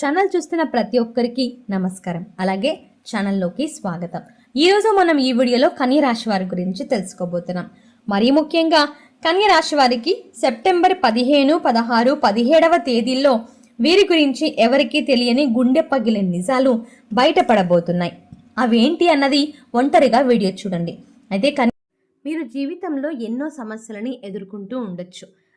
Channel చూస్తున్న ప్రతి ఒక్కరికి నమస్కారం. అలాగే ఛానల్లోకి స్వాగతం. ఈరోజు మనం ఈ వీడియోలో కన్యరాశి వారి గురించి తెలుసుకోబోతున్నాం. మరీ ముఖ్యంగా కన్య రాశి వారికి సెప్టెంబర్ పదిహేను పదహారు పదిహేడవ తేదీల్లో వీరి గురించి ఎవరికీ తెలియని గుండె పగిలే నిజాలు బయటపడబోతున్నాయి. అవేంటి అన్నది ఒంటరిగా వీడియో చూడండి. అయితే కన్ మీరు జీవితంలో ఎన్నో సమస్యలని ఎదుర్కొంటూ ఉండొచ్చు.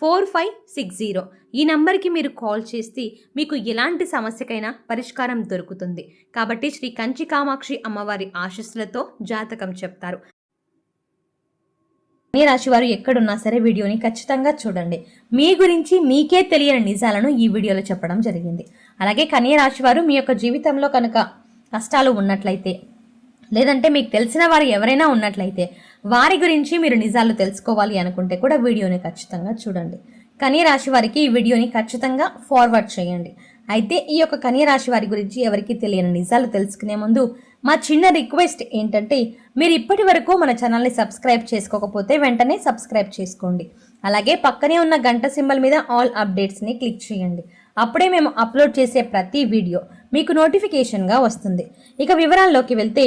four five six zero. ఈ నంబర్కి మీరు కాల్ చేస్తే మీకు ఎలాంటి సమస్యకైనా పరిష్కారం దొరుకుతుంది. కాబట్టి శ్రీ కంచి కామాక్షి అమ్మవారి ఆశస్సులతో జాతకం చెప్తారు. మీ రాశివారు ఎక్కడున్నా సరే వీడియోని ఖచ్చితంగా చూడండి. మీ గురించి మీకే తెలియని నిజాలను ఈ వీడియోలో చెప్పడం జరిగింది. అలాగే కన్య రాశివారు మీ యొక్క జీవితంలో కనుక కష్టాలు ఉన్నట్లయితే లేదంటే మీకు తెలిసిన వారు ఎవరైనా ఉన్నట్లయితే వారి గురించి మీరు నిజాలు తెలుసుకోవాలి అనుకుంటే కూడా వీడియోని ఖచ్చితంగా చూడండి. కన్య రాశి వారికి ఈ వీడియోని ఖచ్చితంగా ఫార్వర్డ్ చేయండి. అయితే ఈ యొక్క కన్య రాశి వారి గురించి ఎవరికి తెలియని నిజాలు తెలుసుకునే ముందు మా చిన్న రిక్వెస్ట్ ఏంటంటే మీరు ఇప్పటి వరకు మన ఛానల్ని సబ్స్క్రైబ్ చేసుకోకపోతే వెంటనే సబ్స్క్రైబ్ చేసుకోండి. అలాగే పక్కనే ఉన్న గంట సింబల్ మీద ఆల్ అప్డేట్స్ని క్లిక్ చేయండి. అప్పుడే మేము అప్లోడ్ చేసే ప్రతి వీడియో మీకు నోటిఫికేషన్గా వస్తుంది. ఇక వివరాల్లోకి వెళ్తే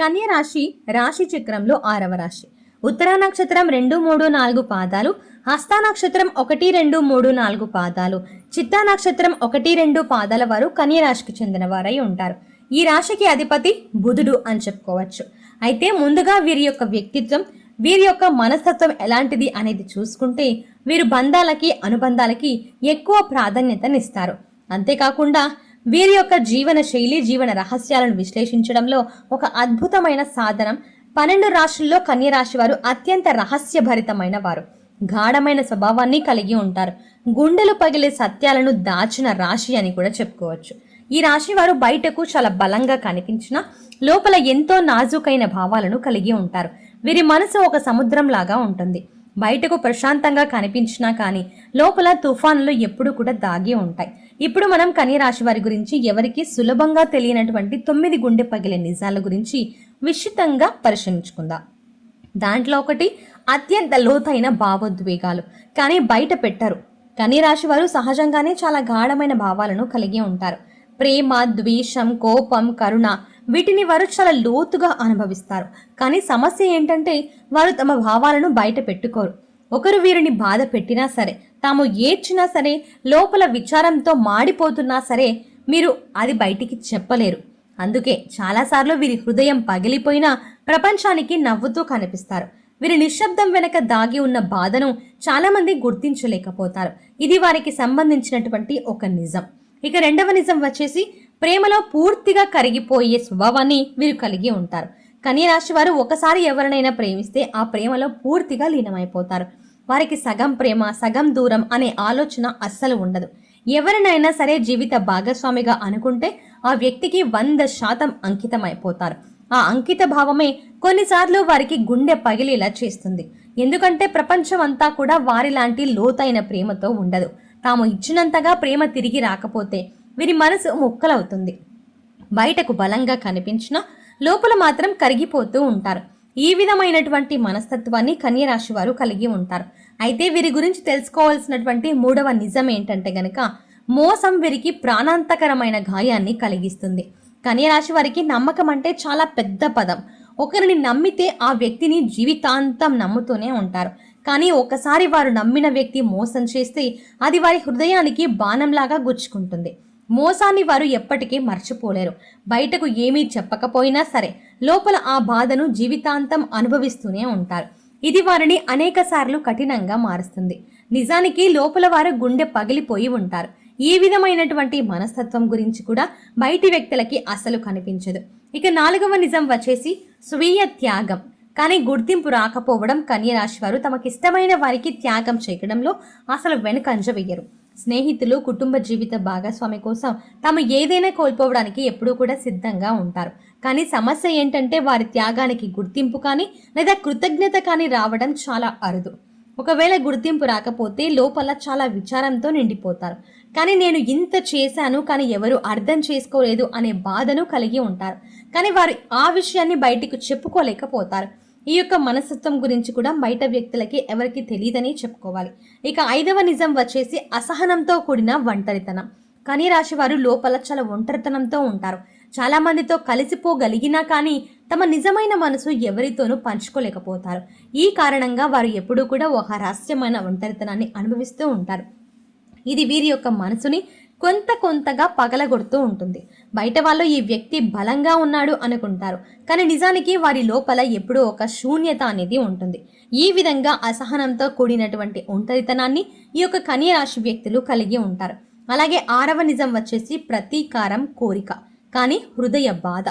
కన్య రాశి రాశి చక్రంలో ఆరవ రాశి. ఉత్తరా నక్షత్రం రెండు మూడు నాలుగు పాదాలు హస్తా నక్షత్రం ఒకటి రెండు మూడు నాలుగు పాదాలు చిత్తా నక్షత్రం ఒకటి రెండు పాదాల వారు కన్య రాశికి చెందిన వారై ఉంటారు. ఈ రాశికి అధిపతి బుధుడు అని చెప్పుకోవచ్చు. అయితే ముందుగా వీరి యొక్క వ్యక్తిత్వం వీరి యొక్క మనస్తత్వం ఎలాంటిది అనేది చూసుకుంటే వీరు బంధాలకి అనుబంధాలకి ఎక్కువ ప్రాధాన్యతనిస్తారు. అంతేకాకుండా వీరి యొక్క జీవన శైలి జీవన రహస్యాలను విశ్లేషించడంలో ఒక అద్భుతమైన సాధనం. పన్నెండు రాశుల్లో కన్య రాశి వారు అత్యంత రహస్యభరితమైన వారు. గాఢమైన స్వభావాన్ని కలిగి ఉంటారు. గుండెలు పగిలే సత్యాలను దాచిన రాశి అని కూడా చెప్పుకోవచ్చు. ఈ రాశి వారు బయటకు చాలా బలంగా కనిపించినా లోపల ఎంతో నాజుకైన భావాలను కలిగి ఉంటారు. వీరి మనసు ఒక సముద్రం లాగా ఉంటుంది. బయటకు ప్రశాంతంగా కనిపించినా కానీ లోపల తుఫానులు ఎప్పుడూ కూడా దాగి ఉంటాయి. ఇప్పుడు మనం కన్యరాశి వారి గురించి ఎవరికి సులభంగా తెలియనటువంటి తొమ్మిది గుండె పగిలే నిజాల గురించి విస్తృతంగా పరిశీలించుకుందాం. దాంట్లో ఒకటి అత్యంత లోతైన భావోద్వేగాలు. కానీ బయట పెట్టరు. కన్యరాశి వారు సహజంగానే చాలా గాఢమైన భావాలను కలిగి ఉంటారు. ప్రేమ ద్వేషం కోపం కరుణ వీటిని వారు చాలా లోతుగా అనుభవిస్తారు. కానీ సమస్య ఏంటంటే వారు తమ భావాలను బయట పెట్టుకోరు. ఒకరు వీరిని బాధ పెట్టినా సరే తాము ఏడ్చినా సరే లోపల విచారంతో మాడిపోతున్నా సరే మీరు అది బయటికి చెప్పలేరు. అందుకే చాలాసార్లు వీరి హృదయం పగిలిపోయినా ప్రపంచానికి నవ్వుతూ కనిపిస్తారు. వీరి నిశ్శబ్దం వెనక దాగి ఉన్న బాధను చాలామంది గుర్తించలేకపోతారు. ఇది వారికి సంబంధించినటువంటి ఒక నిజం. ఇక రెండవ నిజం వచ్చేసి ప్రేమలో పూర్తిగా కరిగిపోయే స్వభావాన్ని వీరు కలిగి ఉంటారు. కన్యరాశి వారు ఒకసారి ఎవరినైనా ప్రేమిస్తే ఆ ప్రేమలో పూర్తిగా లీనమైపోతారు. వారికి సగం ప్రేమ సగం దూరం అనే ఆలోచన అస్సలు ఉండదు. ఎవరినైనా సరే జీవిత భాగస్వామిగా అనుకుంటే ఆ వ్యక్తికి వంద శాతం అంకితమైపోతారు. ఆ అంకిత భావమే కొన్నిసార్లు వారికి గుండె పగిలేలా చేస్తుంది. ఎందుకంటే ప్రపంచం అంతా కూడా వారిలాంటి లోతైన ప్రేమతో ఉండదు. తాము ఇచ్చినంతగా ప్రేమ తిరిగి రాకపోతే వీరి మనసు ముక్కలవుతుంది. బయటకు బలంగా కనిపించినా లోపల మాత్రం కరిగిపోతూ ఉంటారు. ఈ విధమైనటువంటి మనస్తత్వాన్ని కన్యరాశి వారు కలిగి ఉంటారు. అయితే వీరి గురించి తెలుసుకోవాల్సినటువంటి మూడవ నిజం ఏంటంటే గనక మోసం వీరికి ప్రాణాంతకరమైన గాయాన్ని కలిగిస్తుంది. కన్యరాశి వారికి నమ్మకం అంటే చాలా పెద్ద పదం. ఒకరిని నమ్మితే ఆ వ్యక్తిని జీవితాంతం నమ్ముతూనే ఉంటారు. కానీ ఒకసారి వారు నమ్మిన వ్యక్తి మోసం చేస్తే అది వారి హృదయానికి బాణంలాగా గుచ్చుకుంటుంది. మోసాన్ని వారు ఎప్పటికీ మర్చిపోలేరు. బయటకు ఏమీ చెప్పకపోయినా సరే లోపల ఆ బాధను జీవితాంతం అనుభవిస్తూనే ఉంటారు. ఇది వారిని అనేకసార్లు కఠినంగా మారుస్తుంది. నిజానికి లోపల వారు గుండె పగిలిపోయి ఉంటారు. ఈ విధమైనటువంటి మనస్తత్వం గురించి కూడా బయటి వ్యక్తులకి అసలు కనిపించదు. ఇక నాలుగవ నిజం వచ్చేసి స్వీయ త్యాగం. కానీ గుర్తింపు రాకపోవడం కన్యరాశి వారు తమకిష్టమైన వారికి త్యాగం చేయడంలో అసలు వెనుకంజ వెయ్యరు. స్నేహితులు కుటుంబ జీవిత భాగస్వామి కోసం తాము ఏదైనా కోల్పోవడానికి ఎప్పుడూ కూడా సిద్ధంగా ఉంటారు. కానీ సమస్య ఏంటంటే వారి త్యాగానికి గుర్తింపు కానీ లేదా కృతజ్ఞత కానీ రావడం చాలా అరుదు. ఒకవేళ గుర్తింపు రాకపోతే లోపల చాలా విచారంతో నిండిపోతారు. కానీ నేను ఇంత చేశాను కానీ ఎవరు అర్థం చేసుకోలేదు అనే బాధను కలిగి ఉంటారు. కానీ వారు ఆ విషయాన్ని బయటికి చెప్పుకోలేకపోతారు. ఈ యొక్క మనస్తత్వం గురించి కూడా బయట వ్యక్తులకి ఎవరికి తెలియదని చెప్పుకోవాలి. ఇక ఐదవ నిజం వచ్చేసి అసహనంతో కూడిన ఒంటరితనం. కానీ రాశి వారు లోపల చాలా ఒంటరితనంతో ఉంటారు. చాలామందితో కలిసిపోగలిగినా కానీ తమ నిజమైన మనసు ఎవరితోనూ పంచుకోలేకపోతారు. ఈ కారణంగా వారు ఎప్పుడూ కూడా ఒక రహస్యమైన ఒంటరితనాన్ని అనుభవిస్తూ ఉంటారు. ఇది వీరి యొక్క మనసుని కొంత కొంతగా పగలగొడుతూ ఉంటుంది. బయట వాళ్ళు ఈ వ్యక్తి బలంగా ఉన్నాడు అనుకుంటారు. కానీ నిజానికి వారి లోపల ఎప్పుడూ ఒక శూన్యత అనేది ఉంటుంది. ఈ విధంగా అసహనంతో కూడినటువంటి ఒంటరితనాన్ని ఈ యొక్క కన్యరాశి వ్యక్తులు కలిగి ఉంటారు. అలాగే ఆరవ నిజం వచ్చేసి ప్రతీకారం కోరిక కానీ హృదయ బాధ.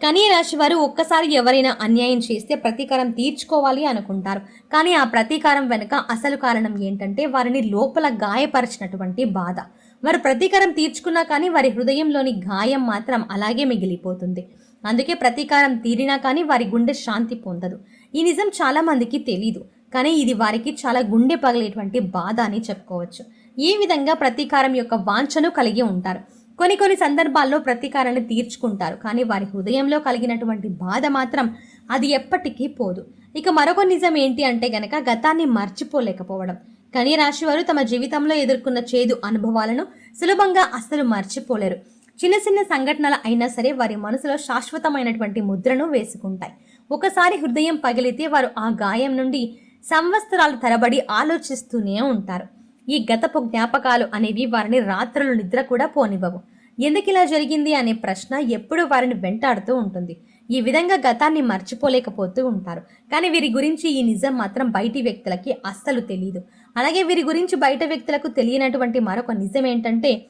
కనీ రాశి వారు ఒక్కసారి ఎవరైనా అన్యాయం చేస్తే ప్రతీకారం తీర్చుకోవాలి అనుకుంటారు. కానీ ఆ ప్రతీకారం వెనుక అసలు కారణం ఏంటంటే వారిని లోపల గాయపరిచినటువంటి బాధ. వారు ప్రతీకారం తీర్చుకున్నా కానీ వారి హృదయంలోని గాయం మాత్రం అలాగే మిగిలిపోతుంది. అందుకే ప్రతీకారం తీరినా కానీ వారి గుండె శాంతి పొందదు. ఈ నిజం చాలా మందికి తెలీదు. కానీ ఇది వారికి చాలా గుండె పగిలేటువంటి బాధ అని చెప్పుకోవచ్చు. ఈ విధంగా ప్రతీకారం యొక్క వాంఛను కలిగి ఉంటారు? కొన్ని కొన్ని సందర్భాల్లో ప్రతీకారాన్ని తీర్చుకుంటారు. కానీ వారి హృదయంలో కలిగినటువంటి బాధ మాత్రం అది ఎప్పటికీ పోదు. ఇక మరొక నిజం ఏంటి అంటే గనక గతాన్ని మర్చిపోలేకపోవడం. కన్యరాశివారు వారు తమ జీవితంలో ఎదుర్కొన్న చేదు అనుభవాలను సులభంగా అస్సలు మర్చిపోలేరు. చిన్న చిన్న సంఘటనలు అయినా సరే వారి మనసులో శాశ్వతమైనటువంటి ముద్రను వేసుకుంటాయి. ఒకసారి హృదయం పగిలితే వారు ఆ గాయం నుండి సంవత్సరాలు తరబడి ఆలోచిస్తూనే ఉంటారు. ఈ గతపు జ్ఞాపకాలు అనేవి వారిని రాత్రులు నిద్ర కూడా పోనివ్వవు. ఎందుకు ఇలా జరిగింది అనే ప్రశ్న ఎప్పుడు వారిని వెంటాడుతూ ఉంటుంది. ఈ విధంగా గతాన్ని మర్చిపోలేకపోతూ ఉంటారు. కానీ వీరి గురించి ఈ నిజం మాత్రం బయటి వ్యక్తులకి అస్సలు తెలియదు అలాగే వీరి గురించి బయట వ్యక్తులకు తెలియనటువంటి మరొక నిజం ఏంటంటే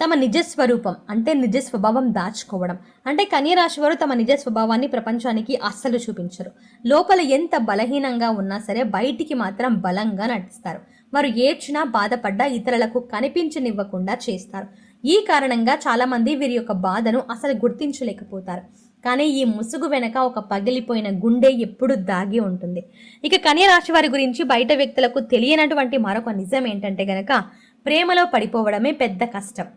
తమ నిజ స్వరూపం అంటే నిజ స్వభావం దాచుకోవడం. అంటే కన్యరాశి వారు తమ నిజ స్వభావాన్ని ప్రపంచానికి అస్సలు చూపించరు. లోపల ఎంత బలహీనంగా ఉన్నా సరే బయటికి మాత్రం బలంగా నటిస్తారు. వారు ఏడ్చినా బాధపడ్డా ఇతరులకు కనిపించనివ్వకుండా చేస్తారు. ఈ కారణంగా చాలామంది వీరి యొక్క బాధను అసలు గుర్తించలేకపోతారు. కానీ ఈ ముసుగు వెనక ఒక పగిలిపోయిన గుండె ఎప్పుడు దాగి ఉంటుంది. ఇక కన్య రాశి వారి గురించి బయట వ్యక్తులకు తెలియనటువంటి మరొక నిజం ఏంటంటే గనక ప్రేమలో పడిపోవడమే పెద్ద కష్టం.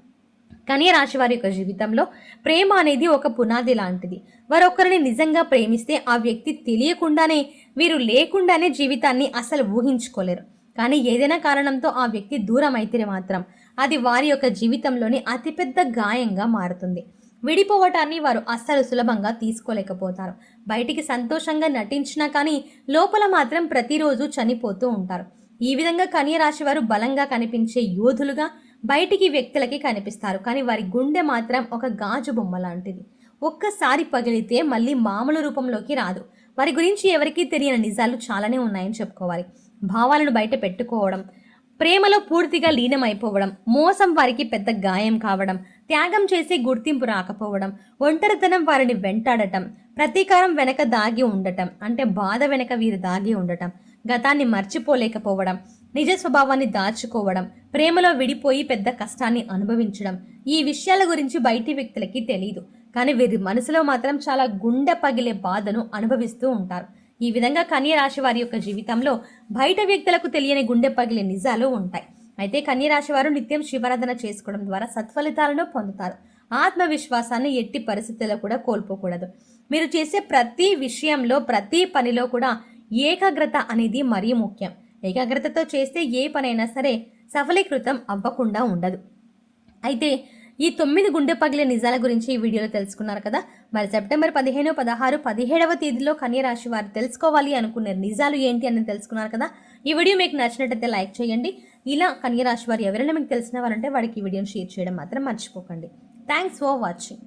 కన్య రాశి వారి యొక్క జీవితంలో ప్రేమ అనేది ఒక పునాది లాంటిది. వారొకరిని నిజంగా ప్రేమిస్తే ఆ వ్యక్తి తెలియకుండానే వీరు లేకుండానే జీవితాన్ని అసలు ఊహించుకోలేరు. కానీ ఏదైనా కారణంతో ఆ వ్యక్తి దూరం అయితే మాత్రం అది వారి యొక్క జీవితంలోని అతిపెద్ద గాయంగా మారుతుంది. విడిపోవటాన్ని వారు అస్సలు సులభంగా తీసుకోలేకపోతారు. బయటికి సంతోషంగా నటించినా కానీ లోపల మాత్రం ప్రతిరోజు చనిపోతూ ఉంటారు. ఈ విధంగా కన్య రాశి వారు బలంగా కనిపించే యోధులుగా బయటికి వ్యక్తులకి కనిపిస్తారు. కానీ వారి గుండె మాత్రం ఒక గాజు బొమ్మ లాంటిది. ఒక్కసారి పగిలితే మళ్ళీ మామూలు రూపంలోకి రాదు. వారి గురించి ఎవరికీ తెలియని నిజాలు చాలానే ఉన్నాయని చెప్పుకోవాలి. భావాలను బయట పెట్టుకోవడం ప్రేమలో పూర్తిగా లీనమైపోవడం మోసం వారికి పెద్ద గాయం కావడం త్యాగం చేసి గుర్తింపు రాకపోవడం ఒంటరితనం వారిని వెంటాడటం ప్రతీకారం వెనక దాగి ఉండటం అంటే బాధ వెనక వీరు దాగి ఉండటం గతాన్ని మర్చిపోలేకపోవడం నిజ స్వభావాన్ని దాచుకోవడం ప్రేమలో విడిపోయి పెద్ద కష్టాన్ని అనుభవించడం ఈ విషయాల గురించి బయటి వ్యక్తులకి తెలియదు కానీ వీరి మనసులో మాత్రం చాలా గుండె పగిలే బాధను అనుభవిస్తూ ఉంటారు. ఈ విధంగా కన్య రాశి వారి యొక్క జీవితంలో బయట వ్యక్తులకు తెలియని గుండె పగిలే నిజాలు ఉంటాయి. అయితే కన్యరాశి వారు నిత్యం శివరాధన చేసుకోవడం ద్వారా సత్ఫలితాలను పొందుతారు. ఆత్మవిశ్వాసాన్ని ఎట్టి పరిస్థితుల్లో కూడా కోల్పోకూడదు. మీరు చేసే ప్రతి విషయంలో ప్రతి పనిలో కూడా ఏకాగ్రత అనేది మరీ ముఖ్యం. ఏకాగ్రతతో చేస్తే ఏ పనైనా సరే సఫలీకృతం అవ్వకుండా ఉండదు. అయితే ఈ తొమ్మిది గుండె పగిలే నిజాల గురించి ఈ వీడియోలో తెలుసుకున్నారు కదా? మరి సెప్టెంబర్ పదిహేను పదహారు పదిహేడవ తేదీలో కన్యరాశి వారు తెలుసుకోవాలి అనుకునే నిజాలు ఏంటి అని తెలుసుకున్నారు కదా? ఈ వీడియో మీకు నచ్చినట్టయితే లైక్ చేయండి. ఇలా కన్యరాశి వారు ఎవరైనా మీకు తెలిసిన వారంటే వాడికి ఈ వీడియోని షేర్ చేయడం మాత్రం మర్చిపోకండి. Thanks for watching